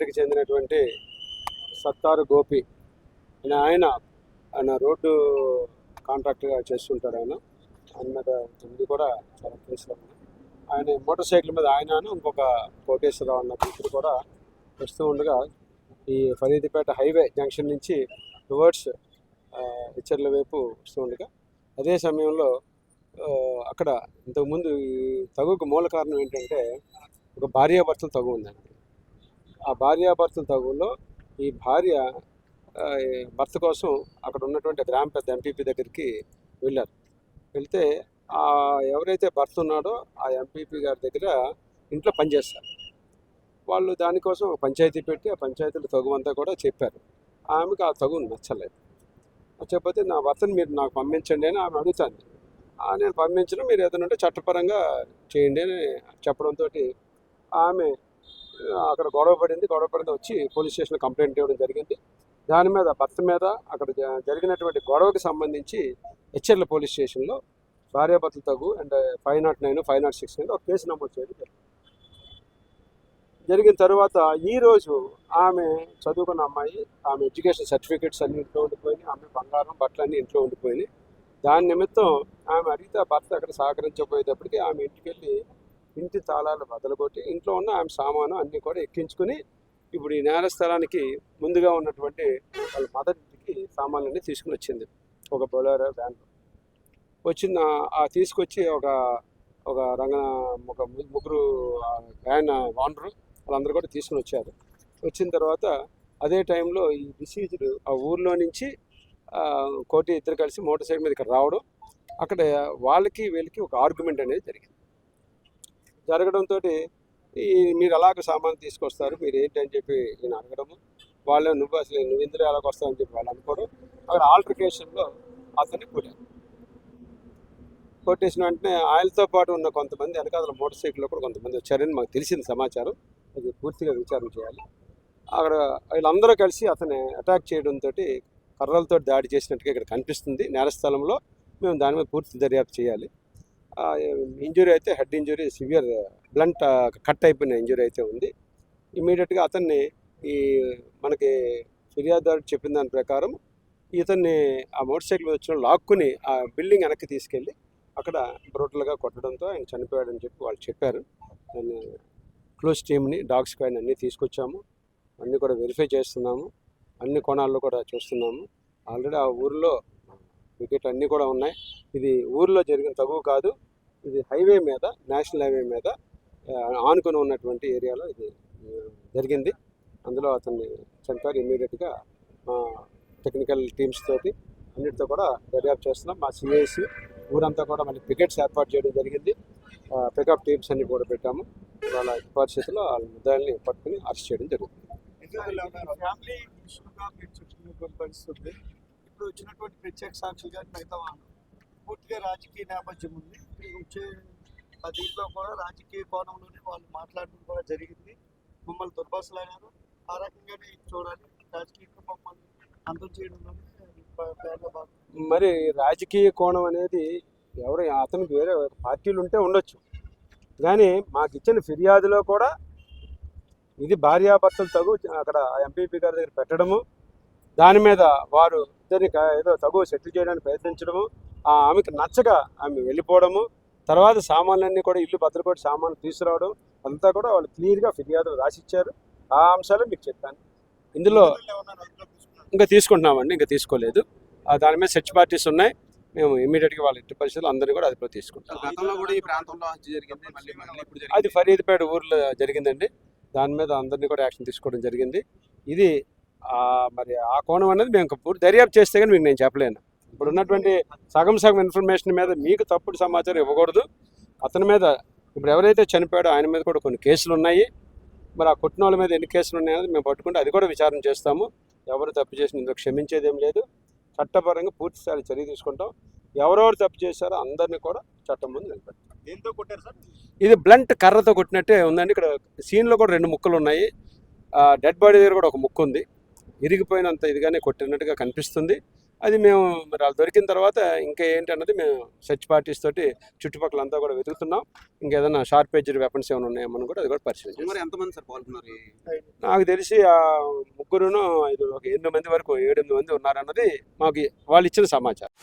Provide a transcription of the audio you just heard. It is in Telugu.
పార్టీకి చెందినటువంటి సత్తారు గోపి ఆయన ఆయన ఆయన రోడ్డు కాంట్రాక్ట్గా చేస్తుంటాడు ఆయన. ఆయన మీద ఇది కూడా చాలా కేసులు ఉన్నాయి. ఆయన మోటార్ సైకిల్ మీద ఆయన ఇంకొక కోటేశ్వరరావు అన్న కూతురు కూడా వస్తూ ఉండగా ఈ ఫరీదిపేట హైవే జంక్షన్ నుంచి టువర్డ్స్ హెచ్చర్ల వైపు వస్తూ ఉండగా అదే సమయంలో అక్కడ ఇంతకుముందు ఈ తగుకు మూల కారణం ఏంటంటే ఒక భార్యాభర్తల తగు ఉందండి ఆ భార్యాభర్తల తగుల్లో ఈ భార్య భర్త కోసం అక్కడ ఉన్నటువంటి గ్రామ పెద్ద ఎంపీపీ దగ్గరికి వెళ్ళారు. వెళ్తే ఆ ఎవరైతే భర్త ఉన్నాడో ఆ ఎంపీపీ గారి దగ్గర ఇంట్లో పనిచేస్తారు వాళ్ళు దానికోసం పంచాయతీ పెట్టి ఆ పంచాయతీలో తగు అంతా కూడా చెప్పారు. ఆమెకు ఆ తగు నచ్చలేదు. చెప్పకపోతే నా భర్తను మీరు నాకు పంపించండి అని ఆమె అడుగుతాను ఆ, నేను పంపించడం మీరు ఏదైనా ఉంటే చట్టపరంగా చేయండి అని చెప్పడంతో ఆమె అక్కడ గొడవ పడింది. గొడవ పడింది. వచ్చి పోలీస్ స్టేషన్ కంప్లైంట్ ఇవ్వడం జరిగింది. దాని మీద భర్త మీద అక్కడ జరిగినటువంటి గొడవకి సంబంధించి హెచ్ఎల్ పోలీస్ స్టేషన్లో భార్యాభర్తలు తగు and five nought nine five nought six nine ఒక కేసు నమోదు చేయడం జరిగింది. జరిగిన తర్వాత ఈరోజు ఆమె చదువుకున్న అమ్మాయి ఆమె ఎడ్యుకేషన్ సర్టిఫికేట్స్ అన్ని ఇంట్లో ఉండిపోయినాయి. ఆమె బంగారం బట్టలు అన్నీ ఇంట్లో ఉండిపోయినాయి. దాని నిమిత్తం ఆమె అడిగితే భర్త అక్కడ సహకరించకపోయేటప్పటికి ఆమె ఇంటికి వెళ్ళి ఇంటి తాళాలు బదలగొట్టి ఇంట్లో ఉన్న ఆమె సామాను అన్నీ కూడా ఎక్కించుకుని ఇప్పుడు ఈ నేర స్థలానికి ముందుగా ఉన్నటువంటి వాళ్ళ మదర్ ఇంటికి సామాన్లన్నీ తీసుకుని వచ్చింది. ఒక బొలారో వ్యాన్. వచ్చిన ఆ తీసుకొచ్చి ఒక ఒక రంగ ఒక ముగ్గురు వ్యాన్ ఓనరు వాళ్ళందరూ కూడా తీసుకుని వచ్చారు. వచ్చిన తర్వాత అదే టైంలో ఈ డిసీజ్డ్ ఆ ఊర్లో నుంచి కోటి ఇద్దరు కలిసి మోటార్ సైకిల్ మీద ఇక్కడ రావడం అక్కడ వాళ్ళకి వీళ్ళకి ఒక ఆర్గ్యుమెంట్ అనేది జరిగింది. జరగడంతో ఈ మీరు అలాగ సామాన్ తీసుకొస్తారు మీరు ఏంటి అని చెప్పి నేను అడగడము. వాళ్ళు నువ్వు అసలు నువ్వు ఇందులో ఎలాగ వస్తావని చెప్పి వాళ్ళు అనుకోవడం అక్కడ ఆల్టర్కేషన్లో అతన్ని కొట్టారు. కొట్టేసిన వెంటనే ఆయనతో పాటు ఉన్న కొంతమంది వెనకాల మోటార్ సైకిల్లో కూడా కొంతమంది వచ్చారని మాకు తెలిసింది సమాచారం. అది పూర్తిగా విచారణ చేయాలి. అక్కడ వీళ్ళందరూ కలిసి అతన్ని అటాక్ చేయడంతో కర్రలతో దాడి చేసినట్టుగా ఇక్కడ కనిపిస్తుంది. నేరస్థలంలో మేము దాని మీద పూర్తి దర్యాప్తు చేయాలి. ఇంజురీ అయితే head injury severe blunt cut అయిపోయిన ఇంజురీ అయితే ఉంది. ఇమీడియట్గా అతన్ని ఈ మనకి ఫిర్యాదు చెప్పిన దాని ప్రకారం ఇతన్ని ఆ మోటార్ సైకిల్ వచ్చిన లాక్కుని ఆ బిల్డింగ్ వెనక్కి తీసుకెళ్ళి అక్కడ బ్రోటల్గా కొట్టడంతో ఆయన చనిపోయాడని చెప్పి వాళ్ళు చెప్పారు. దాన్ని క్లోజ్ టీమ్ని డాగ్ స్క్వాడ్ అన్నీ తీసుకొచ్చాము. అన్నీ కూడా వెరిఫై చేస్తున్నాము. అన్ని కోణాల్లో కూడా చూస్తున్నాము. ఆల్రెడీ ఆ ఊరిలో వికెట్ అన్నీ కూడా ఉన్నాయి. ఇది ఊర్లో జరిగిన తగువు కాదు ఇది హైవే మీద నేషనల్ హైవే మీద ఆ, ఆనుకొని ఉన్నటువంటి ఏరియాలో ఇది జరిగింది. అందులో అతన్ని చంపారు ఇమీడియట్గా మా టెక్నికల్ టీమ్స్ తోటి అన్నిటితో కూడా దర్యాప్తు చేస్తున్నాం. మా సిఐసి ఊరంతా కూడా మళ్ళీ పికెట్స్ ఏర్పాటు చేయడం జరిగింది. పికప్ టీమ్స్ అన్ని కూడా పెట్టాము. వాళ్ళ పరిస్థితుల్లో వాళ్ళ ముద్దాయిల్ని పట్టుకుని అరెస్ట్ చేయడం జరుగుతుంది ఇప్పుడు వచ్చినటువంటి ప్రత్యేక సాక్షులు మిగతా పూర్తిగా రాజకీయ నేపథ్యం ఉంది. వచ్చే దీంట్లో కూడా రాజకీయ కోణంలోనే వాళ్ళు మాట్లాడడం కూడా జరిగింది. మమ్మల్ని దుర్భాషలాడారు. ఆ రకంగానే చూడాలి. రాజకీయంగా మమ్మల్ని అంతం చేయడంలోనే మరి రాజకీయ కోణం అనేది ఎవరు అతనికి వేరే పార్టీలు ఉంటే ఉండొచ్చు. కానీ మాకు ఇచ్చిన ఫిర్యాదులో కూడా ఇది భార్యాభర్తలు తగు అక్కడ ఎంపీపీ గారి దగ్గర పెట్టడము దాని మీద వారు ఇద్దరిని ఏదో తగు సెటిల్ చేయడానికి ప్రయత్నించడము ఆమెకు నచ్చగా ఆమె వెళ్ళిపోవడము తర్వాత సామాన్లన్నీ కూడా ఇల్లు కొట్టి సామాన్లు తీసుకురావడం అంతా కూడా వాళ్ళు క్లియర్గా ఫిర్యాదులు రాసిచ్చారు. ఆ అంశాలు మీకు చెప్పాను. ఇందులో ఇంకా తీసుకుంటున్నామండి ఇంకా తీసుకోలేదు. ఆ దాని మీద సెర్చ్ పార్టీస్ ఉన్నాయి. మేము ఇమీడియట్గా వాళ్ళ ఇంటి పరిస్థితులు అందరినీ కూడా అదిలో తీసుకుంటాం. గతంలో కూడా ఈ ప్రాంతంలో హత్య జరిగింది మళ్ళీ మళ్ళీ ఇప్పుడు అది ఫరీద్పేట ఊర్లో జరిగిందండి. దాని మీద అందరినీ కూడా యాక్షన్ తీసుకోవడం జరిగింది. ఇది మరి ఆ కోణం అనేది మేము పూర్తి దర్యాప్తు చేస్తే కానీ మీకు నేను చెప్పలేను. ఇప్పుడు ఉన్నటువంటి సగం సగం ఇన్ఫర్మేషన్ మీద మీకు తప్పుడు సమాచారం ఇవ్వకూడదు. అతని మీద ఇప్పుడు ఎవరైతే చనిపోయాడో ఆయన మీద కూడా కొన్ని కేసులు ఉన్నాయి. మరి ఆ కొట్టిన వాళ్ళ మీద ఎన్ని కేసులు ఉన్నాయనేది మేము పట్టుకుంటే అది కూడా విచారణ చేస్తాము. ఎవరు తప్పు చేసిన ఇందులో క్షమించేది ఏం లేదు. చట్టపరంగా పూర్తి స్థాయి చర్య తీసుకుంటాం. ఎవరెవరు తప్పు చేశారో అందరినీ కూడా చట్టం ముందు నిలబెడతాం. దేంతో కొట్టారు సార్? ఇది బ్లంట్ కర్రతో కొట్టినట్టే ఉందండి. ఇక్కడ సీన్లో కూడా రెండు ముక్కలు ఉన్నాయి. డెడ్ బాడీ దగ్గర కూడా ఒక ముక్క ఉంది. ఇరిగిపోయినంత ఇదిగానే కొట్టినట్టుగా కనిపిస్తుంది. అది మేము మరి వాళ్ళు దొరికిన తర్వాత ఇంకా ఏంటి అన్నది మేము సెర్చ్ పార్టీస్ తోటి చుట్టుపక్కల అంతా కూడా వెతుకుతున్నాం. ఇంకేదైనా షార్ప్ ఏజ్డ్ వెపన్స్ ఏమైనా ఉన్నాయేమో కూడా అది కూడా పరిశీలించాం సుమారు ఎంతమంది సార్ పాల్గొన్నారు? నాకు తెలిసి ఆ ముగ్గురును ఐదు ఒక ఎనిమిది మంది వరకు ఏడెనిమిది మంది ఉన్నారన్నది మాకు వాళ్ళు ఇచ్చిన సమాచారం.